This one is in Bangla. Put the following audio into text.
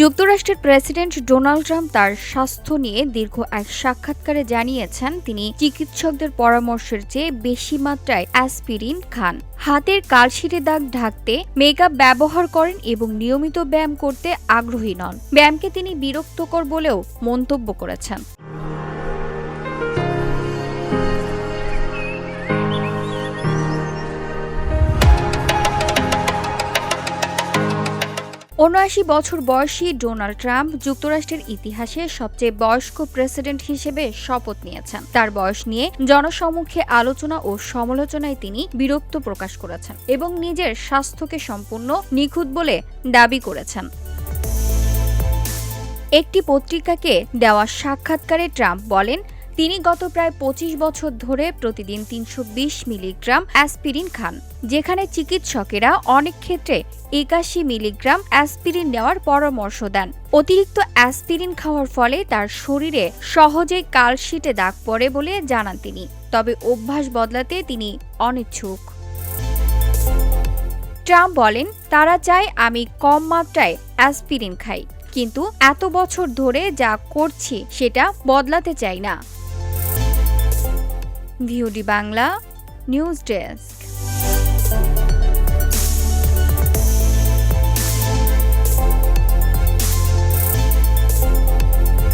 যুক্তরাষ্ট্রের প্রেসিডেন্ট ডোনাল্ড ট্রাম্প তার স্বাস্থ্য নিয়ে দীর্ঘ এক সাক্ষাৎকারে জানিয়েছেন, তিনি চিকিৎসকদের পরামর্শের চেয়ে বেশি মাত্রায় অ্যাসপিরিন খান। হাতের কালশিটে দাগ ঢাকতে, মেকআপ ব্যবহার করেন এবং নিয়মিত ব্যায়াম করতে আগ্রহী নন। ব্যায়ামকে তিনি বিরক্তকর বলেও মন্তব্য করেছেন। উনআশি বছর বয়সী ডোনাল্ড ট্রাম্প যুক্তরাষ্ট্রের ইতিহাসে সবচেয়ে বয়স্ক প্রেসিডেন্ট হিসেবে শপথ নিয়েছেন। তার বয়স নিয়ে জনসমক্ষে আলোচনা ও সমালোচনায় তিনি বিরক্ত প্রকাশ করেছেন এবং নিজের স্বাস্থ্যকে সম্পূর্ণ নিখুঁত বলে দাবি করেছেন। একটি পত্রিকাকে দেওয়া সাক্ষাৎকারে ট্রাম্প বলেন, তিনি গত প্রায় পঁচিশ বছর ধরে প্রতিদিন তিনশো বিশ মিলিগ্রাম অ্যাসপিরিন খান, যেখানে চিকিৎসকেরা অনেক ক্ষেত্রে একাশি মিলিগ্রাম অ্যাসপিরিন নেওয়ার পরামর্শ দেন। অতিরিক্ত অ্যাসপিরিন খাওয়ার ফলে তার শরীরে সহজেই কালশিটে দাগ পড়ে বলে জানান তিনি। তবে অভ্যাস বদলাতে তিনি অনিচ্ছুক। ট্রাম্প বলেন, তারা চায় আমি কম মাত্রায় অ্যাসপিরিন খাই, কিন্তু এত বছর ধরে যা করছি সেটা বদলাতে চাই না। VOD Bangla, news desk.